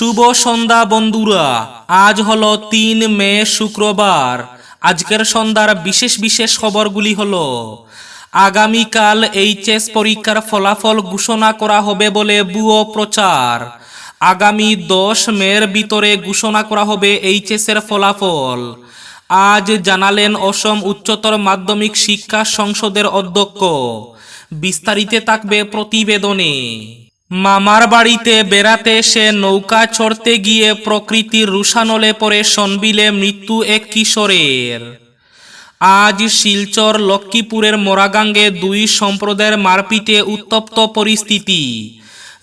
শুভ সন্ধ্যা, বন্ধুরা। আজ হলো তিন মে, শুক্রবার। আজকের সন্ধ্যার বিশেষ বিশেষ খবরগুলি হলো, আগামীকাল এইচএস পরীক্ষার ফলাফল ঘোষণা করা হবে বলে বুয়ো প্রচার। আগামী দশ মের ভিতরে ঘোষণা করা হবে এইচএস এর ফলাফল। আজ জানালেন অসম উচ্চতর মাধ্যমিক শিক্ষা সংসদের অধ্যক্ষ। বিস্তারিতে থাকবে প্রতিবেদনে। মামার বাড়িতে বেড়াতে এসে নৌকা চড়তে গিয়ে প্রকৃতির রুষানলে পড়ে সনবিলে মৃত্যু এক কিশোরের। আজ শিলচর লক্ষ্মীপুরের মোরাগাঙ্গে দুই সম্প্রদায়ের মারপিটে উত্তপ্ত পরিস্থিতি।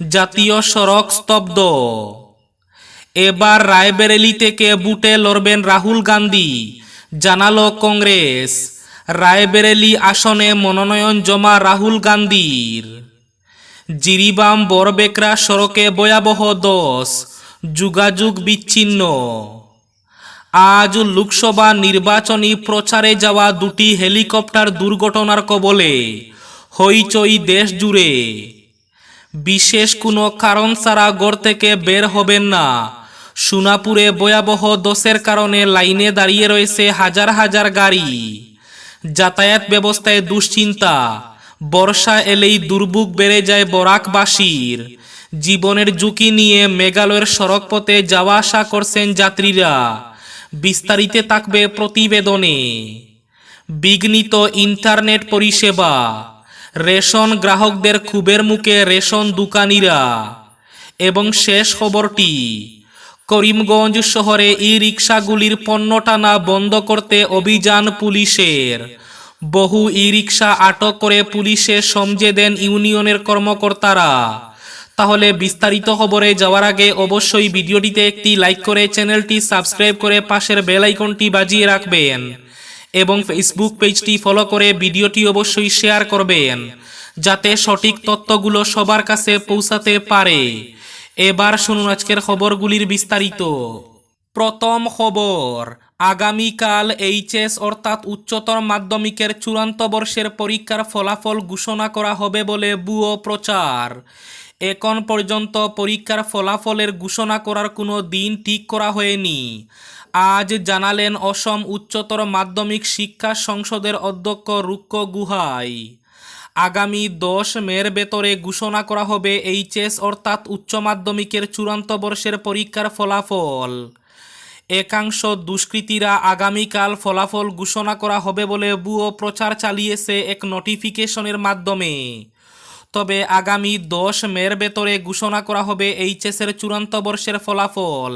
জাতীয় সড়ক স্তব্ধ। এবার রায়বেরেলি থেকে বুটে লড়বেন রাহুল গান্ধী, জানালো কংগ্রেস। রায়বেরেলি আসনে মনোনয়ন জমা রাহুল গান্ধীর। জিরিবাম বরবেকরা সড়কে ভয়াবহ দোষ, যোগাযোগ বিচ্ছিন্ন। আজ লোকসভা নির্বাচনী প্রচারে যাওয়া দুটি হেলিকপ্টার দুর্ঘটনার কবলে হইচই দেশ জুড়ে। বিশেষ কোনো কারণ ছাড়া গড় থেকে বের হবেন না। সোনাপুরে ভয়াবহ দোষের কারণে লাইনে দাঁড়িয়ে রয়েছে হাজার হাজার গাড়ি। যাতায়াত ব্যবস্থায় দুশ্চিন্তা। বর্ষা এলেই দুর্ভোগ বেড়ে যায় বরাকবাসীর। জীবনের ঝুঁকি নিয়ে মেঘালয়ের সড়কপথে যাওয়া আসা করছেন যাত্রীরা। বিস্তারিতে থাকবে প্রতিবেদনে। বিঘ্নিত ইন্টারনেট পরিষেবা। রেশন গ্রাহকদের ক্ষোভের মুখে রেশন দোকানিরা। এবং শেষ খবরটি, করিমগঞ্জ শহরে ই রিক্সাগুলির পণ্য টানা বন্ধ করতে অভিযান পুলিশের। বহু ই রিক্সা আটক করে পুলিশে সমঝে দেন ইউনিয়নের কর্মকর্তারা। তাহলে বিস্তারিত খবরে যাওয়ার আগে অবশ্যই ভিডিওটিতে একটি লাইক করে চ্যানেলটি সাবস্ক্রাইব করে পাশের বেল আইকনটি বাজিয়ে রাখবেন এবং ফেসবুক পেজটি ফলো করে ভিডিওটি অবশ্যই শেয়ার করবেন, যাতে সঠিক তথ্যগুলো সবার কাছে পৌঁছাতে পারে। এবার শুনুন আজকের খবরগুলির বিস্তারিত। প্রথম খবর, আগামীকাল এইচএস অর্থাৎ উচ্চতর মাধ্যমিকের চূড়ান্ত বর্ষের পরীক্ষার ফলাফল ঘোষণা করা হবে বলে বুয়ো প্রচার। এখন পর্যন্ত পরীক্ষার ফলাফলের ঘোষণা করার কোনো দিন ঠিক করা হয়নি। আজ জানালেন অসম উচ্চতর মাধ্যমিক শিক্ষা সংসদের অধ্যক্ষ রুক্ষ গুহাই। আগামী দশ মের ভেতরে ঘোষণা করা হবে এইচএস অর্থাৎ উচ্চ মাধ্যমিকের চূড়ান্ত বর্ষের পরীক্ষার ফলাফল। একাংশ দুষ্কৃতীরা আগামীকাল ফলাফল ঘোষণা করা হবে বলে বুয়ো প্রচার চালিয়েছে এক নোটিফিকেশনের মাধ্যমে। তবে আগামী দশ মের ভেতরে ঘোষণা করা হবে এইচএসের চূড়ান্ত বর্ষের ফলাফল।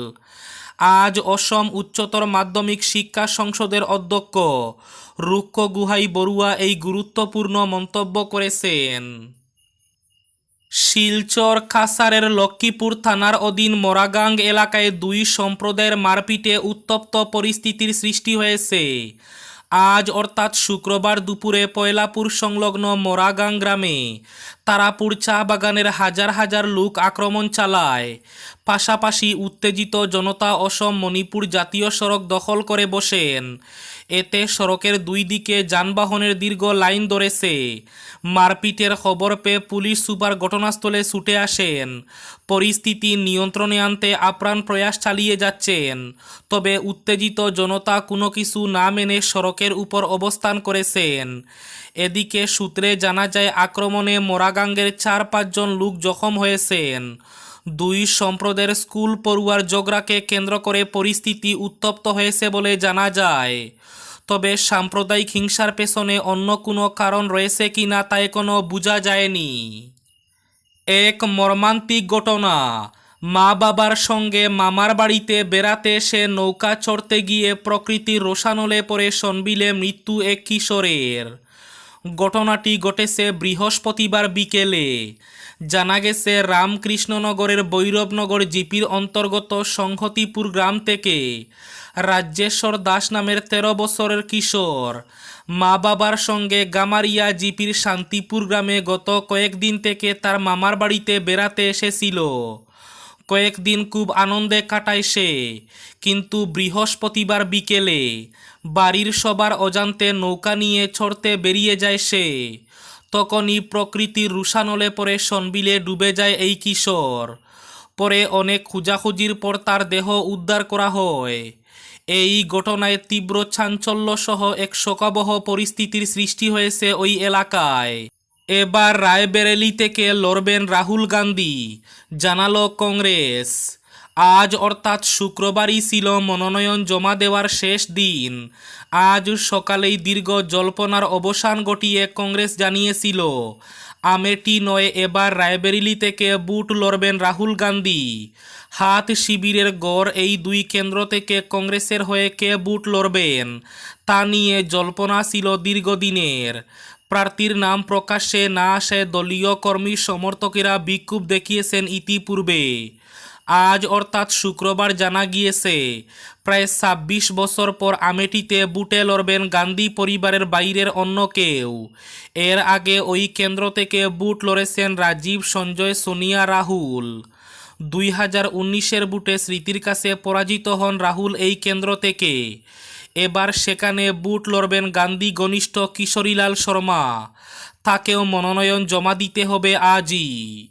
আজ অসম উচ্চতর মাধ্যমিক শিক্ষা সংসদের অধ্যক্ষ রুক্ষ গুহাই বড়ুয়া এই গুরুত্বপূর্ণ মন্তব্য করেছেন। শিলচর কাসারের লক্ষ্মীপুর থানার অধীন মোরাগাং এলাকায় দুই সম্প্রদায়ের মারপিটে উত্তপ্ত পরিস্থিতির সৃষ্টি হয়েছে। আজ অর্থাৎ শুক্রবার দুপুরে পয়লাপুর সংলগ্ন মোরাগাং গ্রামে তারাপুর চা বাগানের হাজার হাজার লোক আক্রমণ চালায়। পাশাপাশি উত্তেজিত জনতা অসম মণিপুর জাতীয় সড়ক দখল করে বসেন। এতে সড়কের দুই দিকে যানবাহনের দীর্ঘ লাইন ধরেছে। মারপিটের খবর পেয়ে পুলিশ সুপার ঘটনাস্থলে ছুটে আসেন। পরিস্থিতি নিয়ন্ত্রণে আনতে আপ্রাণ প্রয়াস চালিয়ে যাচ্ছেন। তবে উত্তেজিত জনতা কোনো কিছু না মেনে সড়কের উপর অবস্থান করেছেন। এদিকে সূত্রে জানা যায়, আক্রমণে মোরাগাঙ্গের চার পাঁচজন লোক জখম হয়েছেন। দুই সম্প্রদায়ের স্কুল পড়ুয়ার জগরাকে কেন্দ্র করে পরিস্থিতি উত্তপ্ত হয়েছে বলে জানা যায়। তবে সাম্প্রদায়িক হিংসার পেছনে অন্য কোনো কারণ রয়েছে কি না তা এখনও বোঝা যায়নি। এক মর্মান্তিক ঘটনা। মা বাবার সঙ্গে মামার বাড়িতে বেড়াতে সে নৌকা চড়তে গিয়ে প্রকৃতির রোশানলে পড়ে সনবিলে মৃত্যু এক কিশোরের। ঘটনাটি ঘটেছে বৃহস্পতিবার বিকেলে। জানা গেছে, রামকৃষ্ণনগরের বৈরবনগর জিপির অন্তর্গত সংহতিপুর গ্রাম থেকে রাজ্যেশ্বর দাস নামের তেরো বছরের কিশোর। মা বাবার সঙ্গে গামারিয়া জিপির শান্তিপুর গ্রামে গত কয়েকদিন থেকে তার মামার বাড়িতে বেড়াতে এসেছিল। কয়েকদিন খুব আনন্দে কাটায় সে। কিন্তু বৃহস্পতিবার বিকেলে বাড়ির সবার অজান্তে নৌকা নিয়ে ছড়তে বেরিয়ে যায় সে। তখনই প্রকৃতির রুষানলে পরে সনবিলে ডুবে যায় এই কিশোর। পরে অনেক খোঁজাখুঁজির পর তার দেহ উদ্ধার করা হয়। এই ঘটনায় তীব্র চাঞ্চল্য সহ এক শোকাবহ পরিস্থিতির সৃষ্টি হয়েছে ওই এলাকায়। এবার রায়বেরেলি থেকে লড়বেন রাহুল গান্ধী, জানালো কংগ্রেস। আজ অর্থাৎ শুক্রবারই ছিল মনোনয়ন জমা দেওয়ার শেষ দিন। আজ সকালেই দীর্ঘ জল্পনার অবসান ঘটিয়ে কংগ্রেস জানিয়েছিল। আমেটি নয় এবার রায়বেরিলি থেকে বুট লড়বেন রাহুল গান্ধী। হাত শিবিরের গড় এই দুই কেন্দ্র থেকে কংগ্রেসের হয়ে কে বুট লড়বেন, তা নিয়ে জল্পনা ছিল দীর্ঘদিনের। প্রার্থীর নাম প্রকাশ্যে না আসে দলীয় কর্মী সমর্থকেরা বিক্ষোভ দেখিয়েছেন ইতিপূর্বে। আজ অর্থাৎ শুক্রবার জানা গিয়েছে। প্রায় ছাব্বিশ বছর পর আমেঠিতে বুটে লড়বেন গান্ধী পরিবারের বাইরের অন্য কেউ। এর আগে ওই কেন্দ্র থেকে বুট লড়েছেন রাজীব, সঞ্জয়, সোনিয়া, রাহুল। দুই হাজার উনিশের বুটে স্মৃতির কাছে পরাজিত হন রাহুল এই কেন্দ্র থেকে। এবার সেখানে বুট লড়বেন গান্ধী ঘনিষ্ঠ কিশোরীলাল শর্মা। তাকেও মনোনয়ন জমা দিতে হবে আজই।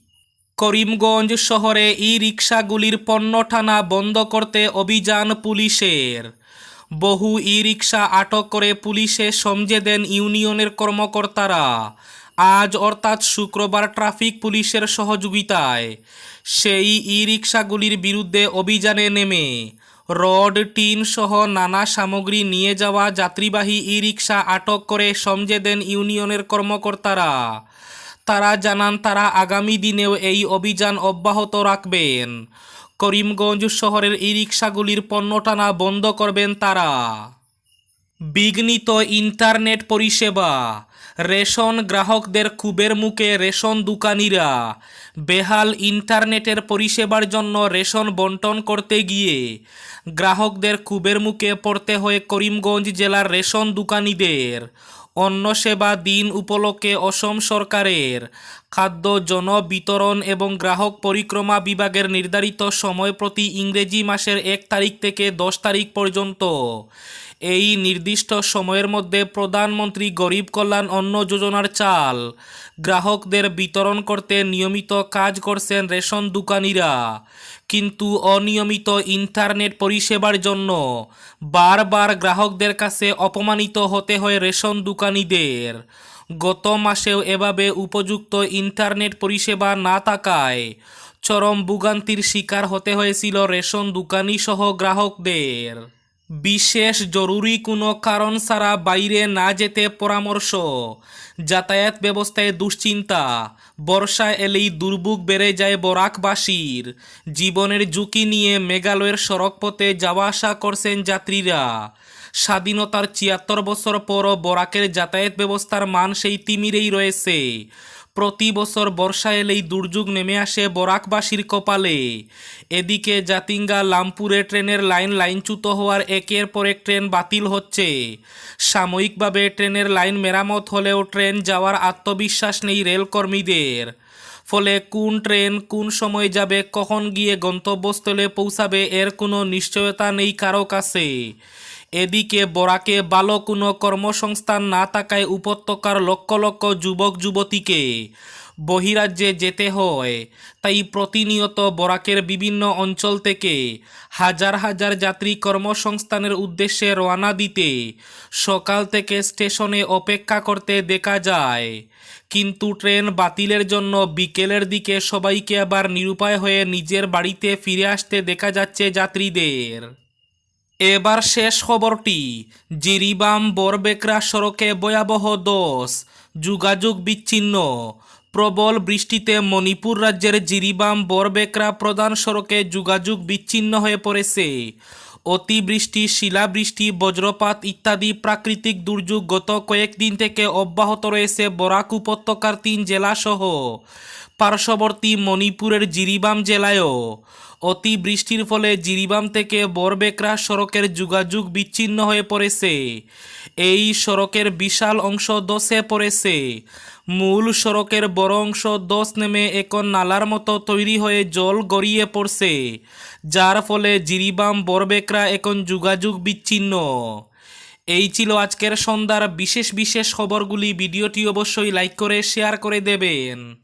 করিমগঞ্জ শহরে ই রিক্সাগুলির পণ্য টানা বন্ধ করতে অভিযান পুলিশের। বহু ই রিক্সা আটক করে পুলিশে সমঝে দেন ইউনিয়নের কর্মকর্তারা। আজ অর্থাৎ শুক্রবার ট্রাফিক পুলিশের সহযোগিতায় সেই ই রিক্সাগুলির বিরুদ্ধে অভিযানে নেমে রড, টিন সহ নানা সামগ্রী নিয়ে যাওয়া যাত্রীবাহী ই রিক্সা আটক করে সমঝে দেন ইউনিয়নের কর্মকর্তারা। তারা জানান, তারা আগামী দিনেও এই অভিযান অব্যাহত রাখবেন। করিমগঞ্জ শহরের ই রিক্সাগুলির পণ্য টানা বন্ধ করবেন তারা। বিঘ্নিত ইন্টারনেট পরিষেবা। রেশন গ্রাহকদের কুবের মুখে রেশন দোকানিরা। বেহাল ইন্টারনেটের পরিষেবার জন্য রেশন বন্টন করতে গিয়ে গ্রাহকদের কুবের মুখে পড়তে হয়ে করিমগঞ্জ জেলার রেশন দোকানিদের। অন্ন সেবা দিন উপলক্ষে অসম সরকারের খাদ্য জন বিতরণ এবং গ্রাহক পরিক্রমা বিভাগের নির্ধারিত সময় প্রতি ইংরেজি মাসের এক তারিখ থেকে দশ তারিখ পর্যন্ত। এই নির্দিষ্ট সময়ের মধ্যে প্রধানমন্ত্রী গরিব কল্যাণ অন্ন যোজনার চাল গ্রাহকদের বিতরণ করতে নিয়মিত কাজ করছেন রেশন দোকানিরা। কিন্তু অনিয়মিত ইন্টারনেট পরিষেবার জন্য বারবার গ্রাহকদের কাছে অপমানিত হতে হয় রেশন দোকানিদের। গত মাসেও এভাবে উপযুক্ত ইন্টারনেট পরিষেবা না থাকায় চরম ভোগান্তির শিকার হতে হয়েছিল রেশন দোকানি সহ গ্রাহকদের। বিশেষ জরুরি কোনো কারণ ছাড়া বাইরে না যেতে পরামর্শ। যাতায়াত ব্যবস্থায় দুশ্চিন্তা। বর্ষা এলেই দুর্ভোগ বেড়ে যায় বরাকবাসীর। জীবনের ঝুঁকি নিয়ে মেঘালয়ের সড়কপথে যাওয়া আসা করছেন যাত্রীরা। স্বাধীনতার ছিয়াত্তর বছর পরও বরাকের যাতায়াত ব্যবস্থার মান সেই তিমিরেই রয়েছে। প্রতি বছর বর্ষা এলেই দুর্যোগ নেমে আসে বরাকবাসীর কপালে। এদিকে জাতিঙ্গা লামপুরে ট্রেনের লাইন লাইনচ্যুত হওয়ার একের পর এক ট্রেন বাতিল হচ্ছে। সাময়িকভাবে ট্রেনের লাইন মেরামত হলেও ট্রেন যাওয়ার আত্মবিশ্বাস নেই রেলকর্মীদের। ফলে কোন ট্রেন কোন সময় যাবে, কখন গিয়ে গন্তব্যস্থলে পৌঁছাবে, এর কোনো নিশ্চয়তা নেই কারও কাছে। এদিকে বরাকে ভালো কোনো কর্মসংস্থান না থাকায় উপত্যকার লক্ষ লক্ষ যুবক যুবতীকে বহিরাজ্যে যেতে হয়। তাই প্রতিনিয়ত বরাকের বিভিন্ন অঞ্চল থেকে হাজার হাজার যাত্রী কর্মসংস্থানের উদ্দেশ্যে রওনা দিতে সকাল থেকে স্টেশনে অপেক্ষা করতে দেখা যায়। কিন্তু ট্রেন বাতিলের জন্য বিকেলের দিকে সবাইকে আবার নিরুপায় হয়ে নিজের বাড়িতে ফিরে আসতে দেখা যাচ্ছে যাত্রীদের। এবার শেষ খবরটি। জিরিবাম বরবেকরা সড়কে ভয়াবহ দোষ। যোগাযোগ বিচ্ছিন্ন। প্রবল বৃষ্টিতে মণিপুর রাজ্যের জিরিবাম বরবেকরা প্রধান সড়কে যোগাযোগ বিচ্ছিন্ন হয়ে পড়েছে। অতিবৃষ্টি, শিলাবৃষ্টি, বজ্রপাত ইত্যাদি প্রাকৃতিক দুর্যোগ গত কয়েকদিন থেকে অব্যাহত রয়েছে বরাক উপত্যকার তিন জেলাসহ। পার্শ্ববর্তী মণিপুরের জিরিবাম জেলায়ও অতি বৃষ্টির ফলে জিরিবাম থেকে বরবেকরা সড়কের যোগাযোগ বিচ্ছিন্ন হয়ে পড়েছে। এই সড়কের বিশাল অংশ দশে পড়েছে। মূল সড়কের বড় অংশ দশ নেমে এখন নালার মতো তৈরি হয়ে জল গড়িয়ে পড়ছে, যার ফলে জিরিবাম বরবেকরা এখন যোগাযোগ বিচ্ছিন্ন। এই ছিল আজকের সন্ধ্যার বিশেষ বিশেষ খবরগুলি। ভিডিওটি অবশ্যই লাইক করে, শেয়ার করে দেবেন।